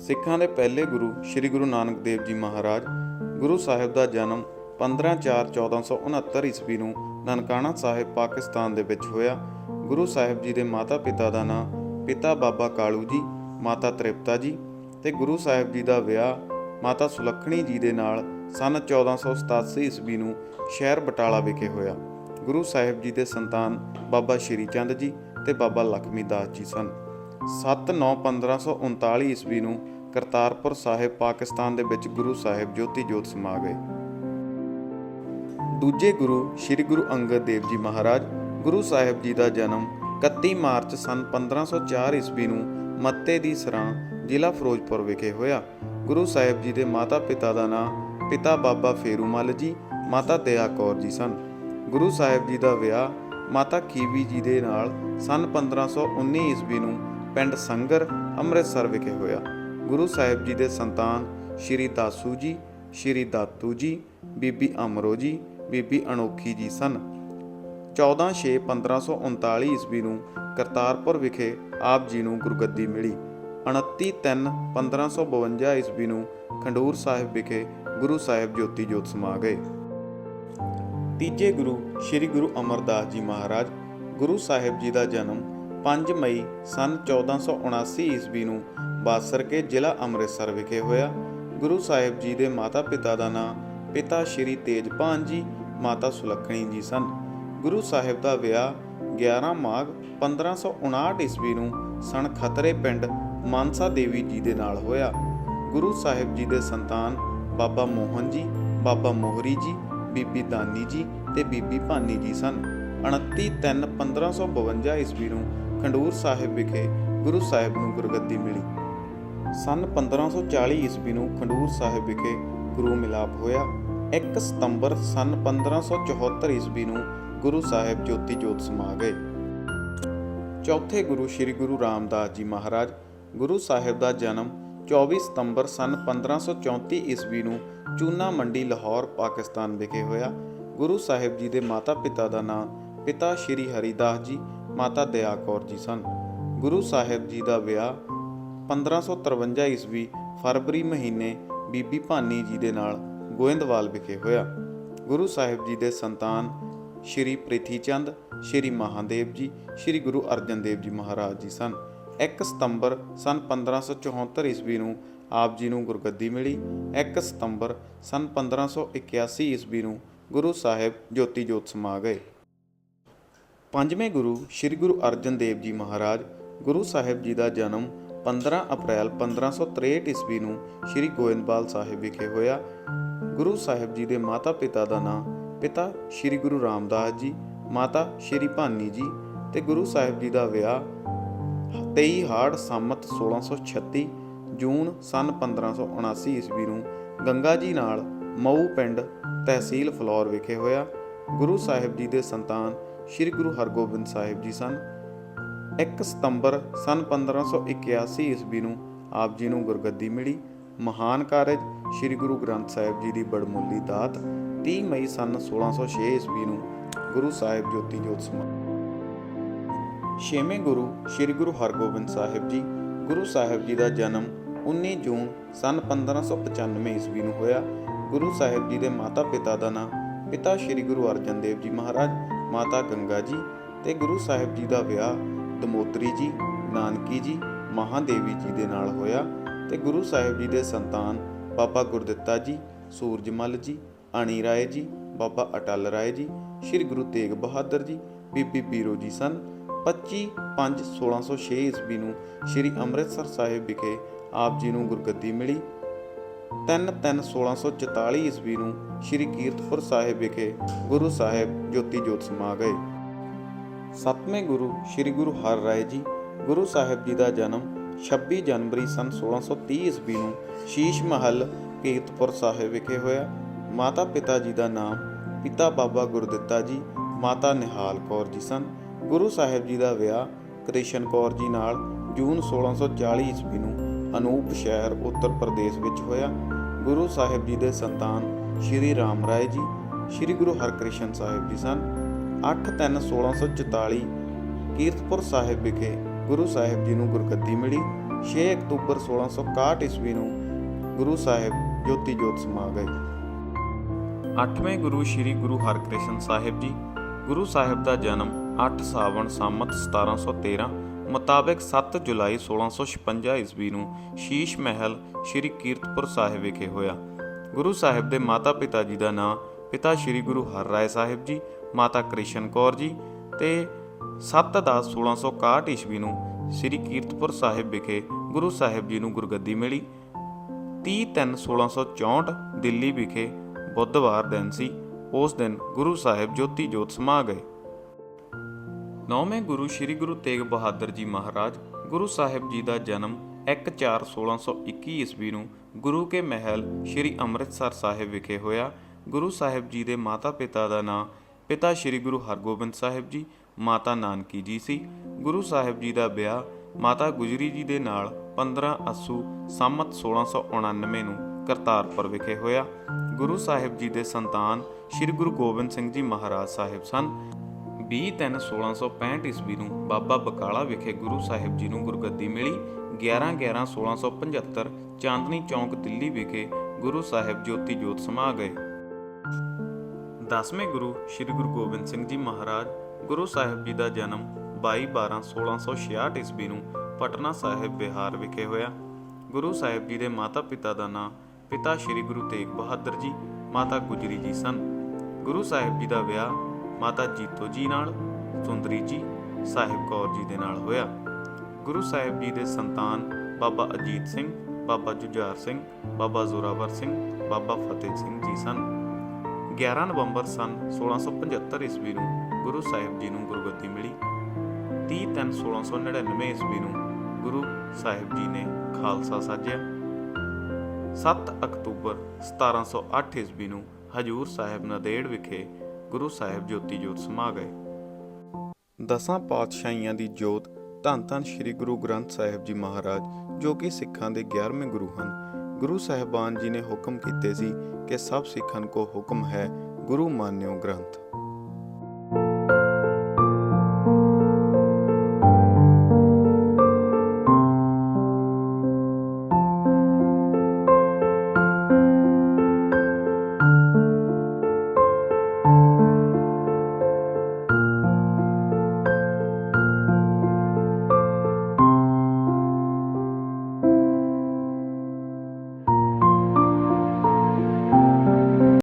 ਸਿੱਖਾਂ ਦੇ ਪਹਿਲੇ ਗੁਰੂ ਸ੍ਰੀ ਗੁਰੂ ਨਾਨਕ ਦੇਵ ਜੀ ਮਹਾਰਾਜ ਗੁਰੂ ਸਾਹਿਬ ਦਾ ਜਨਮ 15/4/1469 ਈਸਵੀ ਨੂੰ ਨਨਕਾਣਾ ਸਾਹਿਬ, ਪਾਕਿਸਤਾਨ ਦੇ ਵਿੱਚ ਹੋਇਆ। ਗੁਰੂ ਸਾਹਿਬ ਜੀ ਦੇ ਮਾਤਾ-ਪਿਤਾ ਦਾ ਨਾਮ ਪਿਤਾ ਬਾਬਾ ਕਾਲੂ ਜੀ, ਮਾਤਾ ਤ੍ਰਿਪਤਾ ਜੀ ਤੇ ਗੁਰੂ ਸਾਹਿਬ ਜੀ ਦਾ ਵਿਆਹ ਮਾਤਾ ਸੁਲੱਖਣੀ ਜੀ ਦੇ ਨਾਲ ਸਨ 1487 ਈਸਵੀ ਨੂੰ ਸ਼ਹਿਰ ਬਟਾਲਾ ਵਿਖੇ ਹੋਇਆ। ਗੁਰੂ ਸਾਹਿਬ ਜੀ ਦੇ ਸੰਤਾਨ ਬਾਬਾ ਸ਼੍ਰੀ ਚੰਦ ਜੀ ਤੇ ਬਾਬਾ ਲਖਮੀ ਦਾਸ ਜੀ ਸਨ। 7/9/1539 ਈਸਵੀ ਨੂੰ ਕਰਤਾਰਪੁਰ ਸਾਹਿਬ, ਪਾਕਿਸਤਾਨ ਦੇ ਵਿੱਚ ਗੁਰੂ ਸਾਹਿਬ ਜੋਤੀ ਜੋਤ ਸਮਾ ਗਏ ਦੂਜੇ ਗੁਰੂ ਸ੍ਰੀ ਗੁਰੂ ਅੰਗਦ ਦੇਵ ਜੀ ਮਹਾਰਾਜ, ਗੁਰੂ ਸਾਹਿਬ ਜੀ ਦਾ ਜਨਮ 31 ਮਾਰਚ ਸਨ 1504 ਈਸਵੀ ਨੂੰ ਮੱਤੇ ਦੀ ਸਰਾਂ ਜ਼ਿਲ੍ਹਾ ਫਿਰੋਜ਼ਪੁਰ ਵਿਖੇ ਹੋਇਆ। ਗੁਰੂ ਸਾਹਿਬ ਜੀ ਦੇ ਮਾਤਾ-ਪਿਤਾ ਦਾ ਨਾਂ ਪਿਤਾ ਬਾਬਾ ਫੇਰੂਮਲ ਜੀ, ਮਾਤਾ ਦਇਆ ਕੌਰ ਜੀ ਸਨ। ਗੁਰੂ ਸਾਹਿਬ ਜੀ ਦਾ ਵਿਆਹ ਮਾਤਾ ਖੀਵੀ ਜੀ ਦੇ ਨਾਲ ਸਨ 1519 ਈਸਵੀ ਨੂੰ ਪਿੰਡ ਸੰਗਰ, ਅੰਮ੍ਰਿਤਸਰ ਵਿਖੇ ਹੋਇਆ। ਗੁਰੂ ਸਾਹਿਬ ਜੀ ਦੇ ਸੰਤਾਨ ਸ਼੍ਰੀ ਦਾਸੂ ਜੀ, ਸ਼੍ਰੀ ਦਾਤੂ ਜੀ, ਬੀਬੀ ਅਮਰੋ ਜੀ, ਬੀਬੀ ਅਨੋਖੀ ਜੀ ਸਨ। 14/6/1539 ਈਸਵੀ ਨੂੰ ਕਰਤਾਰਪੁਰ ਵਿਖੇ ਆਪ ਜੀ ਨੂੰ ਗੁਰਗੱਦੀ ਮਿਲੀ। 29/3/1552 ਈਸਵੀ ਨੂੰ ਖੰਡੂਰ ਸਾਹਿਬ ਵਿਖੇ ਗੁਰੂ ਸਾਹਿਬ ਜੋਤੀ ਜੋਤ ਸਮਾ ਗਏ। ਤੀਜੇ ਗੁਰੂ ਸ੍ਰੀ ਗੁਰੂ ਅਮਰਦਾਸ ਜੀ ਮਹਾਰਾਜ, ਗੁਰੂ ਸਾਹਿਬ ਜੀ ਦਾ ਜਨਮ 5 ਮਈ ਸਨ 1479 ਈਸਵੀ ਨੂੰ ਬਾਸਰਕੇ ਜ਼ਿਲ੍ਹਾ ਅੰਮ੍ਰਿਤਸਰ ਵਿਖੇ ਹੋਇਆ। ਗੁਰੂ ਸਾਹਿਬ ਜੀ ਦੇ ਮਾਤਾ-ਪਿਤਾ ਦਾ ਨਾਂ ਪਿਤਾ ਸ਼੍ਰੀ ਤੇਜਭਾਨ ਜੀ, ਮਾਤਾ ਸੁਲੱਖਣੀ ਜੀ ਸਨ। ਗੁਰੂ ਸਾਹਿਬ ਦਾ ਵਿਆਹ 11 ਮਾਘ 1559 ਈਸਵੀ ਨੂੰ ਸਣ ਖਤਰੇ ਪਿੰਡ ਮਾਨਸਾ ਦੇਵੀ ਜੀ ਦੇ ਨਾਲ ਹੋਇਆ। ਗੁਰੂ ਸਾਹਿਬ ਜੀ ਦੇ ਸੰਤਾਨ ਬਾਬਾ ਮੋਹਨ ਜੀ, ਬਾਬਾ ਮੋਹਰੀ ਜੀ, ਬੀਬੀ ਦਾਨੀ ਜੀ ਤੇ ਬੀਬੀ ਭਾਨੀ ਜੀ ਸਨ। 29/3/1552 ਈਸਵੀ ਨੂੰ ਖੰਡੂਰ ਸਾਹਿਬ ਵਿਖੇ ਗੁਰੂ ਸਾਹਿਬ ਨੂੰ ਗੁਰਗੱਦੀ ਮਿਲੀ। ਸਨ 1540 ਈਸਵੀ ਨੂੰ ਖੰਡੂਰ ਸਾਹਿਬ ਵਿਖੇ ਗੁਰੂ ਮਿਲਾਪ ਹੋਇਆ। 1 ਸਤੰਬਰ ਸਨ 1574 ਈਸਵੀ ਨੂੰ ਗੁਰੂ ਸਾਹਿਬ ਜੋਤੀ ਜੋਤ ਸਮਾ ਗਏ। ਚੌਥੇ ਗੁਰੂ ਸ੍ਰੀ ਗੁਰੂ ਰਾਮਦਾਸ ਜੀ ਮਹਾਰਾਜ ਗੁਰੂ ਸਾਹਿਬ ਦਾ ਜਨਮ 24 ਸਤੰਬਰ ਸਨ 1534 ਈਸਵੀ ਨੂੰ ਚੂਨਾ ਮੰਡੀ ਲਾਹੌਰ, ਪਾਕਿਸਤਾਨ ਵਿਖੇ ਹੋਇਆ। ਗੁਰੂ ਸਾਹਿਬ ਜੀ ਦੇ ਮਾਤਾ-ਪਿਤਾ ਦਾ ਨਾਮ ਪਿਤਾ ਸ਼੍ਰੀ ਹਰੀਦਾਸ ਜੀ ਮਾਤਾ ਦਇਆ ਕੌਰ ਜੀ ਸਨ। ਗੁਰੂ ਸਾਹਿਬ ਜੀ ਦਾ ਵਿਆਹ 1553 ਈਸਵੀ ਫਰਵਰੀ ਮਹੀਨੇ ਬੀਬੀ ਭਾਨੀ ਜੀ ਦੇ ਨਾਲ ਗੋਇੰਦਵਾਲ ਵਿਖੇ ਹੋਇਆ। ਗੁਰੂ ਸਾਹਿਬ ਜੀ ਦੇ ਸੰਤਾਨ ਸ਼੍ਰੀ ਪ੍ਰਿਥੀ ਚੰਦ, ਸ਼੍ਰੀ ਮਹਾਦੇਵ ਜੀ, ਸ਼੍ਰੀ ਗੁਰੂ ਅਰਜਨ ਦੇਵ ਜੀ ਮਹਾਰਾਜ ਜੀ ਸਨ। 1 ਸਤੰਬਰ ਸਨ 1574 ਈਸਵੀ ਨੂੰ ਆਪ ਜੀ ਨੂੰ ਗੁਰਗੱਦੀ ਮਿਲੀ। 1 ਸਤੰਬਰ ਸਨ 1581 ਈਸਵੀ ਨੂੰ ਗੁਰੂ ਸਾਹਿਬ ਜੋਤੀ ਜੋਤ ਸਮਾ ਗਏ। ਪੰਜਵੇਂ ਗੁਰੂ ਸ੍ਰੀ ਗੁਰੂ ਅਰਜਨ ਦੇਵ ਜੀ ਮਹਾਰਾਜ ਗੁਰੂ ਸਾਹਿਬ ਜੀ ਦਾ ਜਨਮ 15 ਅਪ੍ਰੈਲ 1563 ਈਸਵੀ ਨੂੰ ਸ੍ਰੀ ਗੋਇੰਦਵਾਲ ਸਾਹਿਬ ਵਿਖੇ ਹੋਇਆ। ਗੁਰੂ ਸਾਹਿਬ ਜੀ ਦੇ ਮਾਤਾ-ਪਿਤਾ ਦਾ ਨਾਂ ਪਿਤਾ ਸ੍ਰੀ ਗੁਰੂ ਰਾਮਦਾਸ ਜੀ, ਮਾਤਾ ਸ੍ਰੀ ਭਾਨੀ ਜੀ ਤੇ ਗੁਰੂ ਸਾਹਿਬ ਜੀ ਦਾ ਵਿਆਹ 23 ਹਾੜ ਸੰਮਤ 1636 ਜੂਨ ਸਨ 1579 ਈਸਵੀ ਨੂੰ ਗੰਗਾ ਜੀ ਨਾਲ ਮਊ ਪਿੰਡ ਤਹਿਸੀਲ ਫਲੌਰ ਵਿਖੇ ਹੋਇਆ। ਗੁਰੂ ਸਾਹਿਬ ਜੀ ਦੇ ਸੰਤਾਨ ਸ੍ਰੀ ਗੁਰੂ ਹਰਗੋਬਿੰਦ ਸਾਹਿਬ ਜੀ ਸਨ। 1 ਸਤੰਬਰ ਸਨ 1581 ਈਸਵੀ ਨੂੰ ਆਪ ਜੀ ਨੂੰ ਗੁਰਗੱਦੀ ਮਿਲੀ। ਮਹਾਨ ਕਾਰਜ ਸ੍ਰੀ ਗੁਰੂ ਗ੍ਰੰਥ ਸਾਹਿਬ ਜੀ ਦੀ ਬੜਮੁੱਲੀ ਦਾਤ 30 ਮਈ ਸਨ 1606 ਈਸਵੀ ਨੂੰ ਗੁਰੂ ਸਾਹਿਬ ਜੋਤੀ ਜੋਤ ਸਮਾ ਛੇਵੇਂ ਗੁਰੂ ਸ੍ਰੀ ਗੁਰੂ ਹਰਗੋਬਿੰਦ ਸਾਹਿਬ ਜੀ, ਗੁਰੂ ਸਾਹਿਬ ਜੀ ਦਾ ਜਨਮ 19 ਜੂਨ ਸਨ 1595 ਈਸਵੀ ਨੂੰ ਹੋਇਆ। ਗੁਰੂ ਸਾਹਿਬ ਜੀ ਦੇ ਮਾਤਾ-ਪਿਤਾ ਦਾ ਨਾਮ ਪਿਤਾ ਸ੍ਰੀ ਗੁਰੂ ਅਰਜਨ ਦੇਵ ਜੀ ਮਹਾਰਾਜ ਮਾਤਾ ਗੰਗਾ ਜੀ ਤੇ ਗੁਰੂ ਸਾਹਿਬ ਜੀ ਦਾ ਵਿਆਹ ਦਮੋਤਰੀ ਜੀ, ਨਾਨਕੀ ਜੀ, ਮਹਾਦੇਵੀ ਜੀ ਦੇ ਨਾਲ ਹੋਇਆ ਤੇ ਗੁਰੂ ਸਾਹਿਬ ਜੀ ਦੇ ਸੰਤਾਨ ਬਾਬਾ ਗੁਰਦਿੱਤਾ ਜੀ, ਸੂਰਜਮਲ ਜੀ ਅਣੀ ਰਾਏ ਜੀ, ਬਾਬਾ ਅਟਲ ਰਾਏ ਜੀ, ਸ੍ਰੀ ਗੁਰੂ ਤੇਗ ਬਹਾਦਰ ਜੀ, ਬੀਬੀ ਬੀਰੋ ਜੀ ਸਨ। 25 5 1606 ਈਸਵੀ ਨੂੰ ਸ੍ਰੀ ਅੰਮ੍ਰਿਤਸਰ ਸਾਹਿਬ ਵਿਖੇ ਆਪ ਜੀ ਨੂੰ ਗੁਰਗੱਦੀ ਮਿਲੀ। 3 3 1644 ਈਸਵੀ ਨੂੰ ਸ੍ਰੀ ਕੀਰਤਪੁਰ ਸਾਹਿਬ ਵਿਖੇ ਗੁਰੂ ਸਾਹਿਬ ਜੋਤੀ ਜੋਤ ਸਮਾ ਗਏ। ਸੱਤਵੇਂ ਗੁਰੂ ਸ੍ਰੀ ਗੁਰੂ ਹਰ ਰਾਏ ਜੀ, ਗੁਰੂ ਸਾਹਿਬ ਜੀ ਦਾ ਜਨਮ 26 ਜਨਵਰੀ ਸਨ 1630 ਈਸਵੀ ਨੂੰ ਸ਼ੀਸ਼ ਮਹਲ ਕੀਰਤਪੁਰ ਸਾਹਿਬ ਵਿਖੇ ਹੋਇਆ। ਮਾਤਾ ਪਿਤਾ ਜੀ ਦਾ ਨਾਮ ਪਿਤਾ ਬਾਬਾ ਗੁਰਦਿੱਤਾ ਜੀ, ਮਾਤਾ ਨਿਹਾਲ ਕੌਰ ਜੀ ਸਨ। ਗੁਰੂ ਸਾਹਿਬ ਜੀ ਦਾ ਵਿਆਹ ਕ੍ਰਿਸ਼ਨ ਕੌਰ ਜੀ ਨਾਲ ਜੂਨ 1640 ਈਸਵੀ ਨੂੰ ਅਨੂਪ ਸ਼ਹਿਰ ਉੱਤਰ ਪ੍ਰਦੇਸ਼ ਵਿੱਚ ਹੋਇਆ। ਗੁਰੂ ਸਾਹਿਬ ਜੀ ਦੇ ਸੰਤਾਨ ਸ਼੍ਰੀ ਰਾਮ ਰਾਏ ਜੀ, ਸ਼੍ਰੀ ਗੁਰੂ ਹਰਕ੍ਰਿਸ਼ਨ ਸਾਹਿਬ ਜੀ ਸਨ। 8 3 1644 ਕੀਰਤਪੁਰ ਸਾਹਿਬ ਵਿਖੇ ਗੁਰੂ ਸਾਹਿਬ ਜੀ ਨੂੰ ਗੁਰਗੱਦੀ ਮਿਲੀ। 6 ਅਕਤੂਬਰ 1661 ਈਸਵੀ ਨੂੰ ਗੁਰੂ ਸਾਹਿਬ ਜੋਤੀ ਜੋਤ ਸਮਾ ਗਏ। 8ਵੇਂ ਗੁਰੂ ਸ੍ਰੀ ਗੁਰੂ ਹਰਕ੍ਰਿਸ਼ਨ ਸਾਹਿਬ ਜੀ। ਗੁਰੂ ਸਾਹਿਬ ਦਾ ਜਨਮ 8 ਸਾਵਣ ਸੰਮਤ 1713 ਮੁਤਾਬਕ 7 ਜੁਲਾਈ 1656 ਈਸਵੀ ਨੂੰ ਸ਼ੀਸ਼ ਮਹਿਲ ਸ੍ਰੀ ਕੀਰਤਪੁਰ ਸਾਹਿਬ ਵਿਖੇ ਹੋਇਆ। ਗੁਰੂ ਸਾਹਿਬ ਦੇ ਮਾਤਾ-ਪਿਤਾ ਜੀ ਦਾ ਨਾਮ ਪਿਤਾ ਸ੍ਰੀ ਗੁਰੂ ਹਰਰਾਏ ਸਾਹਿਬ ਜੀ, ਮਾਤਾ ਕ੍ਰਿਸ਼ਨ ਕੌਰ ਜੀ ਤੇ 7/10 1661 ਈਸਵੀ ਨੂੰ ਸ੍ਰੀ ਕੀਰਤਪੁਰ ਸਾਹਿਬ ਵਿਖੇ ਗੁਰੂ ਸਾਹਿਬ ਜੀ ਨੂੰ ਗੁਰਗੱਦੀ ਮਿਲੀ। 30 1664 ਦਿੱਲੀ ਵਿਖੇ ਬੁੱਧਵਾਰ ਦਿਨ ਸੀ। ਉਸ ਦਿਨ ਗੁਰੂ ਸਾਹਿਬ ਜੋਤੀ ਜੋਤ ਸਮਾ ਗਏ। ਨੌਵੇਂ ਗੁਰੂ ਸ੍ਰੀ ਗੁਰੂ ਤੇਗ ਬਹਾਦਰ ਜੀ ਮਹਾਰਾਜ ਗੁਰੂ ਸਾਹਿਬ ਜੀ ਦਾ ਜਨਮ 1/4/1621 ਈਸਵੀ ਨੂੰ ਗੁਰੂ ਕੇ ਮਹਿਲ ਸ੍ਰੀ ਅੰਮ੍ਰਿਤਸਰ ਸਾਹਿਬ ਵਿਖੇ ਹੋਇਆ। ਗੁਰੂ ਸਾਹਿਬ ਜੀ ਦੇ ਮਾਤਾ-ਪਿਤਾ ਦਾ ਨਾਮ ਪਿਤਾ ਸ੍ਰੀ ਗੁਰੂ ਹਰਗੋਬਿੰਦ ਸਾਹਿਬ ਜੀ, ਮਾਤਾ ਨਾਨਕੀ ਜੀ ਸੀ। ਗੁਰੂ ਸਾਹਿਬ ਜੀ ਦਾ ਵਿਆਹ ਮਾਤਾ ਗੁਜਰੀ ਜੀ ਦੇ ਨਾਲ 15 ਅਸੂ ਸੰਮਤ 1699 ਨੂੰ ਕਰਤਾਰਪੁਰ ਵਿਖੇ ਹੋਇਆ। ਗੁਰੂ ਸਾਹਿਬ ਜੀ ਦੇ ਸੰਤਾਨ ਸ੍ਰੀ ਗੁਰੂ ਗੋਬਿੰਦ ਸਿੰਘ ਜੀ ਮਹਾਰਾਜ ਸਾਹਿਬ ਸਨ। 20/3/1665 ਈਸਵੀ ਨੂੰ ਬਾਬਾ ਬਕਾਲਾ ਵਿਖੇ ਗੁਰੂ ਸਾਹਿਬ ਜੀ ਨੂੰ ਗੁਰਗੱਦੀ ਮਿਲੀ। 11/11/1675 ਚਾਂਦਨੀ ਚੌਂਕ, ਦਿੱਲੀ ਵਿਖੇ ਗੁਰੂ ਸਾਹਿਬ ਜੋਤੀ ਜੋਤ ਸਮਾ ਗਏ। ਦਸਵੇਂ ਗੁਰੂ ਸ੍ਰੀ ਗੁਰੂ ਗੋਬਿੰਦ ਸਿੰਘ ਜੀ ਮਹਾਰਾਜ ਗੁਰੂ ਸਾਹਿਬ ਜੀ ਦਾ ਜਨਮ 22/12/1666 ਈਸਵੀ ਨੂੰ ਪਟਨਾ ਸਾਹਿਬ ਬਿਹਾਰ ਵਿਖੇ ਹੋਇਆ। ਗੁਰੂ ਸਾਹਿਬ ਜੀ ਦੇ ਮਾਤਾ-ਪਿਤਾ ਦਾ ਨਾਂ ਪਿਤਾ ਸ੍ਰੀ ਗੁਰੂ ਤੇਗ ਬਹਾਦਰ ਜੀ, ਮਾਤਾ ਗੁਜਰੀ ਜੀ ਸਨ। ਗੁਰੂ ਸਾਹਿਬ ਜੀ ਦਾ ਵਿਆਹ ਮਾਤਾ ਜੀਤੋ ਜੀ ਨਾਲ, ਸੁੰਦਰੀ ਜੀ, ਸਾਹਿਬ ਕੌਰ ਜੀ ਦੇ ਨਾਲ ਹੋਇਆ। ਗੁਰੂ ਸਾਹਿਬ ਜੀ ਦੇ ਸੰਤਾਨ ਬਾਬਾ ਅਜੀਤ ਸਿੰਘ, ਬਾਬਾ ਜੁਝਾਰ ਸਿੰਘ, ਬਾਬਾ ਜ਼ੋਰਾਵਰ ਸਿੰਘ, ਬਾਬਾ ਫਤਿਹ ਸਿੰਘ ਜੀ ਸਨ। 11 ਨਵੰਬਰ ਸਨ 1675 ਈਸਵੀ ਨੂੰ ਗੁਰੂ ਸਾਹਿਬ ਜੀ ਨੂੰ ਗੁਰਗੱਦੀ ਮਿਲੀ। 30 ਤਿੰਨ 1699 ਈਸਵੀ ਨੂੰ ਗੁਰੂ ਸਾਹਿਬ ਜੀ ਨੇ ਖਾਲਸਾ ਸਾਜਿਆ। 7 ਅਕਤੂਬਰ 1708 ਈਸਵੀ ਨੂੰ ਹਜੂਰ ਸਾਹਿਬ ਨਦੇੜ ਵਿਖੇ ਗੁਰੂ ਸਾਹਿਬ ਜੋਤੀ ਜੋਤ ਸਮਾ ਗਏ। ਦਸਾਂ ਪਾਤਸ਼ਾਹੀਆਂ ਦੀ ਜੋਤ ਧੰਨ ਧੰਨ ਸ੍ਰੀ ਗੁਰੂ ਗ੍ਰੰਥ ਸਾਹਿਬ ਜੀ ਮਹਾਰਾਜ, ਜੋ ਕਿ ਸਿੱਖਾਂ ਦੇ 11ਵੇਂ ਗੁਰੂ ਹਨ। ਗੁਰੂ ਸਾਹਿਬਾਨ ਜੀ ਨੇ ਹੁਕਮ ਕੀਤੇ ਸੀ ਕਿ ਸਭ ਸਿੱਖਾਂ ਕੋ ਹੁਕਮ ਹੈ ਗੁਰੂ ਮਾਨਿਓ ਗ੍ਰੰਥ।